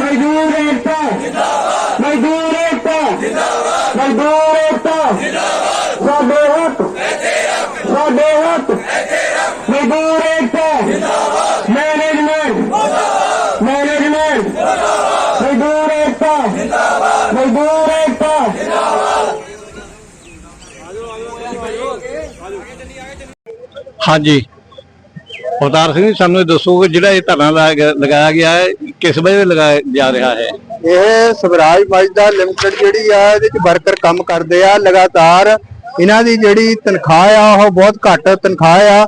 ਮਜ਼ਦੂਰ ਏਕਤਾ ਜਿੰਦਾਬਾਦ ਮਜ਼ਦੂਰ ਏਕਤਾ ਜਿੰਦਾਬਾਦ ਮਜ਼ਦੂਰ ਏਕਤਾ ਜਿੰਦਾਬਾਦ ਸਾਡੇ ਹੱਕ ਸਾਡੇ ਹੱਕ ਮਜ਼ਦੂਰ ਏਕਤਾ ਜਿੰਦਾਬਾਦ ਮੈਨੇਜਮੈਂਟ ਮੁਰਦਾਬਾਦ ਮੈਨੇਜਮੈਂਟ ਮੁਰਦਾਬਾਦ ਮਜ਼ਦੂਰ ਏਕਤਾ ਜਿੰਦਾਬਾਦ ਮਜ਼ਦੂਰ ਏਕਤਾ ਹਾਂਜੀ। ਅਵਤਾਰ ਸਿੰਘ ਜੀ, ਸਾਨੂੰ ਇਹ ਦੱਸੋ ਕਿ ਜਿਹੜਾ ਇਹ ਧਰਨਾ ਲਾਇਆ ਲਗਾਇਆ ਗਿਆ ਹੈ ਕਿਸ ਵਜ੍ਹਾ ਲਗਾਇਆ ਜਾ ਰਿਹਾ ਹੈ? ਇਹ ਸਵਰਾਜ ਮਜ਼ਦਾ ਲਿਮਟਿਡ ਜਿਹੜੀ ਆ ਇਹਦੇ ਚ ਵਰਕਰ ਕੰਮ ਕਰਦੇ ਆ ਲਗਾਤਾਰ ਇਹਨਾਂ ਦੀ ਜਿਹੜੀ ਤਨਖਾਹ ਆ ਉਹ ਬਹੁਤ ਘੱਟ ਤਨਖਾਹ ਆ।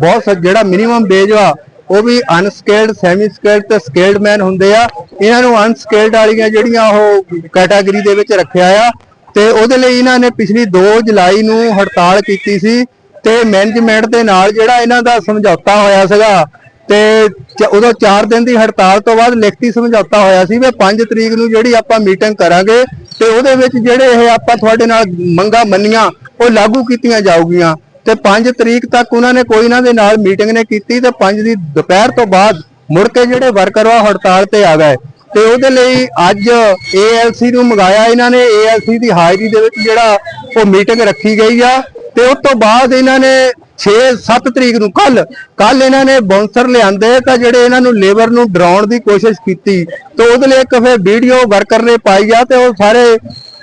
ਬਹੁਤ ਸ- ਜਿਹੜਾ ਮਿਨੀਮਮ ਵੇਜ ਆ ਉਹ ਵੀ ਅਨਸਕੇਲਡ ਸੈਮੀ ਸਕੇਲਡ ਤੇ ਸਕੇਲਡ ਮੈਨ ਹੁੰਦੇ ਆ। ਇਹਨਾਂ ਨੂੰ ਅਨਸਕੇਲਡ ਵਾਲੀਆਂ ਜਿਹੜੀਆਂ ਉਹ ਕੈਟਾਗਰੀ ਦੇ ਵਿੱਚ ਰੱਖਿਆ ਆ। ਤੇ ਉਹਦੇ ਲਈ ਇਹਨਾਂ ਨੇ ਪਿਛਲੀ 2 ਜੁਲਾਈ ਨੂੰ ਹੜਤਾਲ ਕੀਤੀ ਸੀ। ਤੇ ਮੈਨੇਜਮੈਂਟ ਦੇ ਨਾਲ ਜਿਹੜਾ ਇਹਨਾਂ ਦਾ ਸਮਝੌਤਾ ਹੋਇਆ ਸੀਗਾ ਤੇ ਚ- ਉਦੋਂ 4 ਦਿਨ ਦੀ ਹੜਤਾਲ ਤੋਂ ਬਾਅਦ ਲਿਖਤੀ ਸਮਝੌਤਾ ਹੋਇਆ ਸੀ ਵੀ 5 ਤਰੀਕ ਨੂੰ ਜਿਹੜੀ ਆਪਾਂ ਮੀਟਿੰਗ ਕਰਾਂਗੇ ਤੇ ਉਹਦੇ ਵਿੱਚ ਜਿਹੜੇ ਇਹ ਆਪਾਂ ਤੁਹਾਡੇ ਨਾਲ ਮੰਗਾ ਮੰਨੀਆਂ, ਉਹ ਲਾਗੂ ਕੀਤੀਆਂ ਜਾਊਗੀਆਂ। ਤੇ 5 ਤਰੀਕ ਤੱਕ ਉਹਨਾਂ ਨੇ ਕੋਈ ਇਹਨਾਂ ਦੇ ਨਾਲ ਮੀਟਿੰਗ ਨੇ ਕੀਤੀ ਤੇ 5 ਦੀ ਦੁਪਹਿਰ ਤੋਂ ਬਾਅਦ ਮੁੜ ਕੇ ਜਿਹੜੇ ਵਰਕਰ ਆ ਉਹ ਹੜਤਾਲ ਤੇ ਆ ਗਏ। ਤੇ ਉਹਦੇ ਲਈ ਅੱਜ ALC ਨੂੰ ਮੰਗਾਇਆ ਇਹਨਾਂ ਨੇ। ALC ਦੀ ਹਾਜ਼ਰੀ ਦੇ ਵਿੱਚ ਜਿਹੜਾ ਉਹ ਮੀਟਿੰਗ ਰੱਖੀ ਗਈ ਆ। ਤੇ ਉਸ ਤੋਂ ਬਾਅਦ ਇਹਨਾਂ ਨੇ 6 7 ਤਰੀਕ ਨੂੰ ਕੱਲ ਕੱਲ ਇਹਨਾਂ ਨੇ ਬਾਉਂਸਰ ਲਿਆਂਦੇ, ਤਾਂ ਜਿਹੜੇ ਇਹਨਾਂ ਨੂੰ ਲੇਬਰ ਨੂੰ ਡਰਾਉਣ ਦੀ ਕੋਸ਼ਿਸ਼ ਕੀਤੀ, ਤੇ ਉਹਦੇ ਲਈ ਇੱਕ ਫਿਰ ਵੀਡੀਓ ਵਰਕਰ ਨੇ ਪਾਈ ਆ ਤੇ ਉਹ ਸਾਰੇ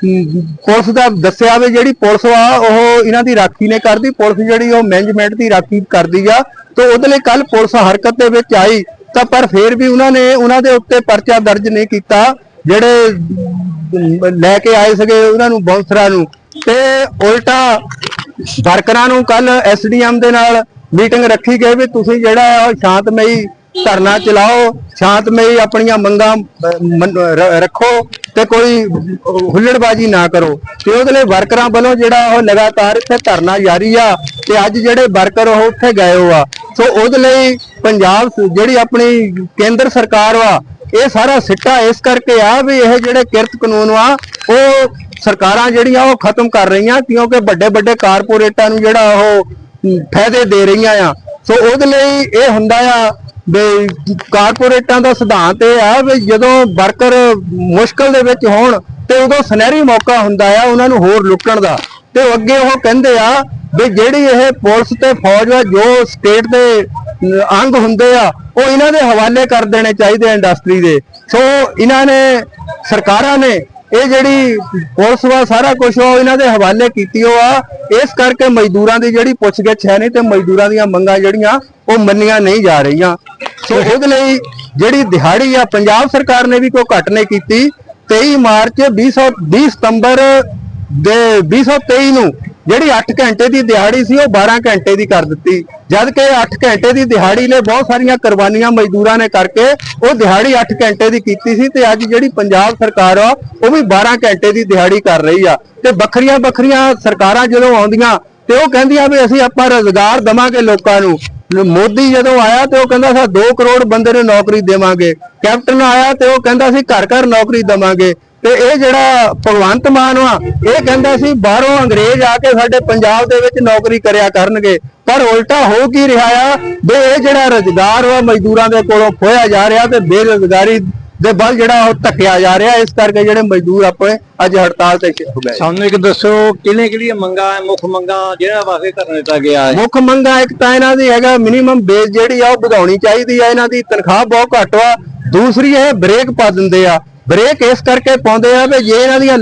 ਪੁਲਿਸ ਦਾ ਦੱਸਿਆ ਵੀ ਜਿਹੜੀ ਪੁਲਿਸ ਆ, ਉਹ ਇਹਨਾਂ ਦੀ ਰਾਖੀ ਨੇ ਕਰਦੀ, ਪੁਲਿਸ ਜਿਹੜੀ ਉਹ ਮੈਨੇਜਮੈਂਟ ਦੀ ਰਾਖੀ ਕਰਦੀ ਆ, ਤੇ ਉਹਦੇ ਲਈ ਕੱਲ ਪੁਲਿਸ ਹਰਕਤ ਦੇ ਵਿੱਚ ਆਈ, ਤਾਂ ਪਰ ਫਿਰ ਵੀ ਉਹਨਾਂ ਨੇ ਉਹਨਾਂ ਦੇ ਉੱਤੇ ਪਰਚਾ ਦਰਜ ਨਹੀਂ ਕੀਤਾ, ਜਿਹੜੇ ਲੈ ਕੇ ਆਏ ਸੀਗੇ ਉਹਨਾਂ ਨੂੰ ਬਾਉਂਸਰਾਂ ਨੂੰ, ਤੇ ਉਲਟਾ ਵਰਕਰਾਂ ਨੂੰ ਕੱਲ ਐਸਡੀਐਮ ਦੇ ਨਾਲ ਮੀਟਿੰਗ ਰੱਖੀ ਗਈ ਵੀ ਤੁਸੀਂ ਜਿਹੜਾ ਉਹ ਸ਼ਾਂਤਮਈ ਧਰਨਾ ਚਲਾਓ, ਸ਼ਾਂਤਮਈ ਆਪਣੀਆਂ ਮੰਗਾਂ ਰੱਖੋ ਤੇ ਕੋਈ ਹੁੱਲੜਬਾਜੀ ਨਾ ਕਰੋ। ਤੇ ਉਹਦੇ ਲਈ ਵਰਕਰਾਂ ਵੱਲੋਂ ਜਿਹੜਾ ਉਹ ਲਗਾਤਾਰ ਇੱਥੇ ਧਰਨਾ ਜਾਰੀ ਆ ਤੇ ਅੱਜ ਜਿਹੜੇ ਵਰਕਰ ਉਹ ਉੱਥੇ ਗਏ ਹੋ ਆ। ਸੋ ਉਹਦੇ ਲਈ ਪੰਜਾਬ ਜਿਹੜੀ ਆਪਣੀ ਕੇਂਦਰ ਸਰਕਾਰ ਵਾ, ਇਹ ਸਾਰਾ ਸਿੱਟਾ ਇਸ ਕਰਕੇ ਆ ਵੀ ਇਹ ਜਿਹੜੇ ਕਿਰਤ ਕਾਨੂੰਨ ਆ ਉਹ ਸਰਕਾਰਾਂ ਜਿਹੜੀਆਂ ਉਹ ਖਤਮ ਕਰ ਰਹੀਆਂ ਕਿਉਂਕਿ ਵੱਡੇ ਵੱਡੇ ਕਾਰਪੋਰੇਟਾਂ ਨੂੰ ਜਿਹੜਾ ਉਹ ਫਾਇਦੇ ਦੇ ਰਹੀਆਂ ਆ। ਸੋ ਉਹਦੇ ਲਈ ਇਹ ਹੁੰਦਾ ਆ ਵੀ ਕਾਰਪੋਰੇਟਾਂ ਦਾ ਸਿਧਾਂਤ ਇਹ ਆ ਵੀ ਜਦੋਂ ਵਰਕਰ ਮੁਸ਼ਕਲ ਦੇ ਵਿੱਚ ਹੋਣ ਤੇ ਉਦੋਂ ਸੁਨਹਿਰੀ ਮੌਕਾ ਹੁੰਦਾ ਆ ਉਹਨਾਂ ਨੂੰ ਹੋਰ ਲੁੱਟਣ ਦਾ। ਤੇ ਅੱਗੇ ਉਹ ਕਹਿੰਦੇ ਆ ਵੀ ਜਿਹੜੀ ਇਹ ਪੁਲਿਸ ਤੇ ਫੌਜ ਆ, ਜੋ ਸਟੇਟ ਦੇ ਅੰਗ ਹੁੰਦੇ ਆ, ਉਹ ਇਹਨਾਂ ਦੇ ਹਵਾਲੇ ਕਰ ਦੇਣੇ ਚਾਹੀਦੇ ਆ ਇੰਡਸਟਰੀ ਦੇ। ਸੋ ਇਹਨਾਂ ਨੇ, ਸਰਕਾਰਾਂ ਨੇ ਇਹ ਜਿਹੜੀ ਪੁਲਿਸ ਵਾ, ਸਾਰਾ ਕੁਝ ਉਹ ਇਹਨਾਂ ਦੇ ਹਵਾਲੇ ਕੀਤੀ ਉਹ ਆ ਇਸ ਕਰਕੇ ਮਜ਼ਦੂਰਾਂ ਦੀ ਜਿਹੜੀ ਪੁੱਛਗਿੱਛ ਹੈ ਨਹੀਂ ਤੇ ਮਜ਼ਦੂਰਾਂ ਦੀਆਂ ਮੰਗਾਂ ਜਿਹੜੀਆਂ, ਉਹ ਮੰਨੀਆਂ ਨਹੀਂ ਜਾ ਰਹੀਆਂ। ਸੋ ਉਹਦੇ ਲਈ ਜਿਹੜੀ ਦਿਹਾੜੀ ਆ, ਪੰਜਾਬ ਸਰਕਾਰ ਨੇ ਵੀ ਕੋਈ ਘੱਟ ਨਹੀਂ ਕੀਤੀ। 23 ਮਾਰਚ 20 20 ਸਤੰਬਰ ਦੇ 2023 ਨੂੰ ਜਿਹੜੀ 8 ਘੰਟੇ ਦੀ ਦਿਹਾੜੀ ਸੀ, ਉਹ 12 ਘੰਟੇ ਦੀ ਕਰ ਦਿੱਤੀ। ਜਦ ਕਿ 8 ਘੰਟੇ ਦੀ ਦਿਹਾੜੀ ਨੇ ਬਹੁਤ ਸਾਰੀਆਂ ਕੁਰਬਾਨੀਆਂ ਮਜ਼ਦੂਰਾਂ ਨੇ ਕਰਕੇ ਉਹ ਦਿਹਾੜੀ 8 ਘੰਟੇ ਦੀ ਕੀਤੀ ਸੀ ਤੇ ਅੱਜ ਜਿਹੜੀ ਪੰਜਾਬ ਸਰਕਾਰ ਆ, ਉਹ ਵੀ 12 ਘੰਟੇ ਦੀ ਦਿਹਾੜੀ ਕਰ ਰਹੀ ਆ। ਤੇ ਵੱਖਰੀਆਂ ਵੱਖਰੀਆਂ ਸਰਕਾਰਾਂ ਜਦੋਂ ਆਉਂਦੀਆਂ ਤੇ ਉਹ ਕਹਿੰਦੀਆਂ ਵੀ ਅਸੀਂ ਆਪਾਂ ਰੋਜ਼ਗਾਰ ਦਵਾਂਗੇ ਲੋਕਾਂ ਨੂੰ। ਮੋਦੀ ਜਦੋਂ ਆਇਆ ਤੇ ਉਹ ਕਹਿੰਦਾ ਸੀ 2 ਕਰੋੜ ਬੰਦੇ ਨੂੰ ਨੌਕਰੀ ਦੇਵਾਂਗੇ। ਕੈਪਟਨ ਆਇਆ ਤੇ ਉਹ ਕਹਿੰਦਾ ਸੀ, ਘਰ ਘਰ ਨੌਕਰੀ ਦਵਾਂਗੇ। ਤੇ ਇਹ ਜਿਹੜਾ ਭਗਵੰਤ ਮਾਨ ਆ ਇਹ ਕਹਿੰਦਾ ਸੀ ਬਾਹਰੋਂ ਅੰਗਰੇਜ਼ ਆ ਕੇ ਸਾਡੇ ਪੰਜਾਬ ਦੇ ਵਿੱਚ ਨੌਕਰੀ ਕਰਿਆ ਕਰਨਗੇ। ਪਰ ਉਲਟਾ ਹੋ ਕੀ ਰਿਹਾ ਆ? ਵੀ ਇਹ ਜਿਹੜਾ ਰੁਜ਼ਗਾਰ ਵਾ ਮਜ਼ਦੂਰਾਂ ਦੇ ਕੋਲੋਂ ਖੋਇਆ ਜਾ ਰਿਹਾ ਤੇ ਬੇਰੁਜ਼ਗਾਰੀ ਦੇ ਬਲ ਜਿਹੜਾ ਉਹ ਧੱਕਿਆ ਜਾ ਰਿਹਾ ਇਸ ਕਰਕੇ ਜਿਹੜੇ ਮਜ਼ਦੂਰ ਆਪਣੇ ਅੱਜ ਹੜਤਾਲ ਤੇ ਹੋ ਗਏ। ਸਾਨੂੰ ਇੱਕ ਦੱਸੋ ਕਿਹਨੇ ਕਿਹੜੀਆਂ ਮੰਗਾਂ ਹੈ ਮੁੱਖ ਮੰਗਾਂ ਜਿਹੜਾ ਵਾਸਤੇ ਧਰਨਾ ਦਿੱਤਾ ਗਿਆ ਹੈ ਮੁੱਖ ਮੰਗਾ ਇੱਕ ਤਾਂ ਇਹਨਾਂ ਦੀ ਹੈਗਾ ਮਿਨੀਮਮ ਬੇਸ ਜਿਹੜੀ ਆ ਉਹ ਵਧਾਉਣੀ ਚਾਹੀਦੀ ਆ ਇਹਨਾਂ ਦੀ ਤਨਖਾਹ ਬਹੁਤ ਘੱਟ ਵਾ। ਦੂਸਰੀ ਇਹ ਬ੍ਰੇਕ ਪਾ ਦਿੰਦੇ ਆ। ਬ੍ਰੇਕ ਇਸ ਕਰਕੇ ਪਾਉਂਦੇ ਆ ਵੀ ਜੇ ਇਹਨਾਂ ਦੀਆਂ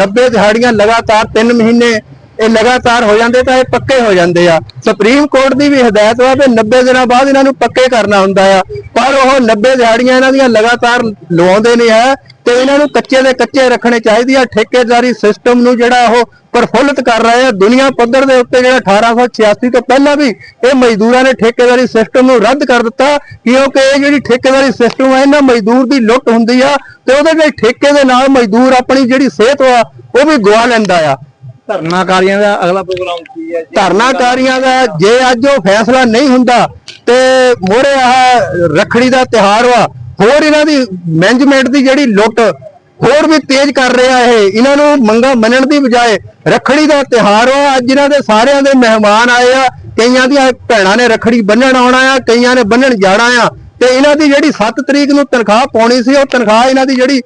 90 ਦਿਹਾੜੀਆਂ ਲਗਾਤਾਰ 3 ਮਹੀਨੇ ਇਹ ਲਗਾਤਾਰ ਹੋ ਜਾਂਦੇ ਤਾਂ ਇਹ ਪੱਕੇ ਹੋ ਜਾਂਦੇ ਆ। ਸੁਪਰੀਮ ਕੋਰਟ ਦੀ ਵੀ ਹਦਾਇਤ ਵਾ ਵੀ 90 ਦਿਨਾਂ ਬਾਅਦ ਇਹਨਾਂ ਨੂੰ ਪੱਕੇ ਕਰਨਾ ਹੁੰਦਾ ਆ। ਪਰ ਉਹ 90 ਦਿਹਾੜੀਆਂ ਇਹਨਾਂ ਦੀਆਂ ਲਗਾਤਾਰ ਲਵਾਉਂਦੇ ਨਹੀਂ ਆ। ਤੇ ਇਹਨਾਂ ਨੂੰ ਕੱਚੇ ਦੇ ਕੱਚੇ ਰੱਖਣੇ ਚਾਹੀਦੀ ਆ। ਠੇਕੇਦਾਰੀ ਸਿਸਟਮ ਨੂੰ ਜਿਹੜਾ ਉਹ ਪ੍ਰਫੁੱਲਤ ਕਰ ਰਹੇ ਆ। ਦੁਨੀਆ ਪੱਧਰ ਦੇ ਉੱਤੇ ਜਿਹੜਾ 1886 ਤੋਂ ਪਹਿਲਾਂ ਵੀ ਇਹ ਮਜ਼ਦੂਰਾਂ ਨੇ ਠੇਕੇਦਾਰੀ ਸਿਸਟਮ ਨੂੰ ਰੱਦ ਕਰ ਦਿੱਤਾ ਕਿਉਂਕਿ ਇਹ ਜਿਹੜੀ ਠੇਕੇਦਾਰੀ ਸਿਸਟਮ ਹੈ ਇਹਨਾਂ ਮਜ਼ਦੂਰ ਦੀ ਲੁੱਟ ਹੁੰਦੀ ਆ ਤੇ ਉਹਦੇ ਲਈ ਠੇਕੇ ਦੇ ਨਾਲ ਮਜ਼ਦੂਰ ਆਪਣੀ ਜਿਹੜੀ ਸਿਹਤ ਆ ਉਹ ਵੀ ਗਵਾ ਲੈਂਦਾ ਆ। ਧਰਨਾਕਾਰੀਆਂ ਦਾ ਅਗਲਾ ਪ੍ਰੋਗਰਾਮ ਕੀ ਹੈ? ਧਰਨਾਕਾਰੀਆਂ ਦਾ ਜੇ ਅੱਜ ਉਹ ਫੈਸਲਾ ਨਹੀਂ ਹੁੰਦਾ ਤੇ ਮੋਰੇ ਆਹ ਰਖੜੀ ਦਾ ਤਿਹਾਰ ਵਾ ਹੋਰ ਇਹਨਾਂ ਦੀ ਮੈਨੇਜਮੈਂਟ ਦੀ ਜਿਹੜੀ ਲੁੱਟ ਹੋਰ ਵੀ ਤੇਜ਼ ਕਰ ਰਿਹਾ ਇਹ, ਇਹਨਾਂ ਨੂੰ ਮੰਗਾ ਮੰਨਣ ਦੀ ਬਜਾਏ ਰੱਖੜੀ ਦਾ ਤਿਹਾਰ ਆ ਅੱਜ ਇਹਨਾਂ ਦੇ ਸਾਰਿਆਂ ਦੇ ਮਹਿਮਾਨ ਆਏ ਆ, ਕਈਆਂ ਦੀਆਂ ਭੈਣਾਂ ਨੇ ਰੱਖੜੀ ਬੰਨਣ ਆਉਣਾ ਆ, ਕਈਆਂ ਨੇ ਬੰਨਣ ਜਾਣਾ ਆ। ਤੇ ਇਹਨਾਂ ਦੀ ਜਿਹੜੀ 7 ਤਰੀਕ ਨੂੰ ਤਨਖਾਹ ਪਾਉਣੀ ਸੀ, ਉਹ ਤਨਖਾਹ ਇਹਨਾਂ ਦੀ ਜਿਹੜੀ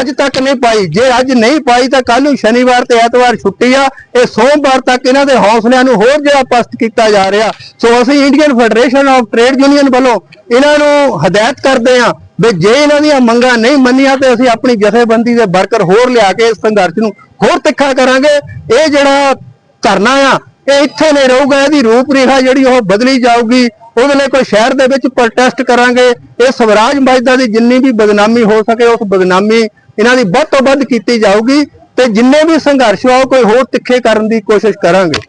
ਅੱਜ ਤੱਕ ਨਹੀਂ ਪਾਈ। ਜੇ ਅੱਜ ਨਹੀਂ ਪਾਈ ਤਾਂ ਕੱਲ ਨੂੰ ਸ਼ਨੀਵਾਰ ਤੇ ਐਤਵਾਰ ਛੁੱਟੀ ਆ। ਇਹ ਸੋਮਵਾਰ ਤੱਕ ਇਹਨਾਂ ਦੇ ਹੌਸਲਿਆਂ ਨੂੰ ਹੋਰ ਜਿਹੜਾ ਪਸਤ ਕੀਤਾ ਜਾ ਰਿਹਾ। ਸੋ ਅਸੀਂ Indian federation of trade union ਵੱਲੋਂ ਇਹਨਾਂ ਨੂੰ ਹਦਾਇਤ ਕਰਦੇ ਆ ਵੀ ਜੇ ਇਹਨਾਂ ਦੀਆਂ ਮੰਗਾਂ ਨਹੀਂ ਮੰਨੀਆਂ ਤੇ ਅਸੀਂ ਆਪਣੀ ਜਥੇਬੰਦੀ ਦੇ ਵਰਕਰ ਹੋਰ ਲਿਆ ਕੇ ਇਸ ਸੰਘਰਸ਼ ਨੂੰ ਹੋਰ ਤਿੱਖਾ ਕਰਾਂਗੇ। ਇਹ ਜਿਹੜਾ ਧਰਨਾ ਆ, ਇਹ ਇੱਥੇ ਨਹੀਂ ਰਹੂਗਾ, ਇਹਦੀ ਰੂਪਰੇਖਾ ਜਿਹੜੀ ਉਹ ਬਦਲੀ ਜਾਊਗੀ। ਉਹਦੇ ਲਈ ਕੋਈ ਸ਼ਹਿਰ ਦੇ ਵਿੱਚ ਪ੍ਰੋਟੈਸਟ ਕਰਾਂਗੇ। ਇਹ ਸਵਰਾਜ ਮਜਦਾ ਦੀ ਜਿੰਨੀ ਵੀ ਬਦਨਾਮੀ ਹੋ ਸਕੇ, ਉਸ ਬਦਨਾਮੀ ਇਹਨਾਂ ਦੀ ਵੱਧ ਤੋਂ ਵੱਧ ਕੀਤੀ ਜਾਊਗੀ ਤੇ ਜਿੰਨੇ ਵੀ ਸੰਘਰਸ਼ ਆ, ਉਹ ਕੋਈ ਹੋਰ ਤਿੱਖੇ ਕਰਨ ਦੀ ਕੋਸ਼ਿਸ਼ ਕਰਾਂਗੇ।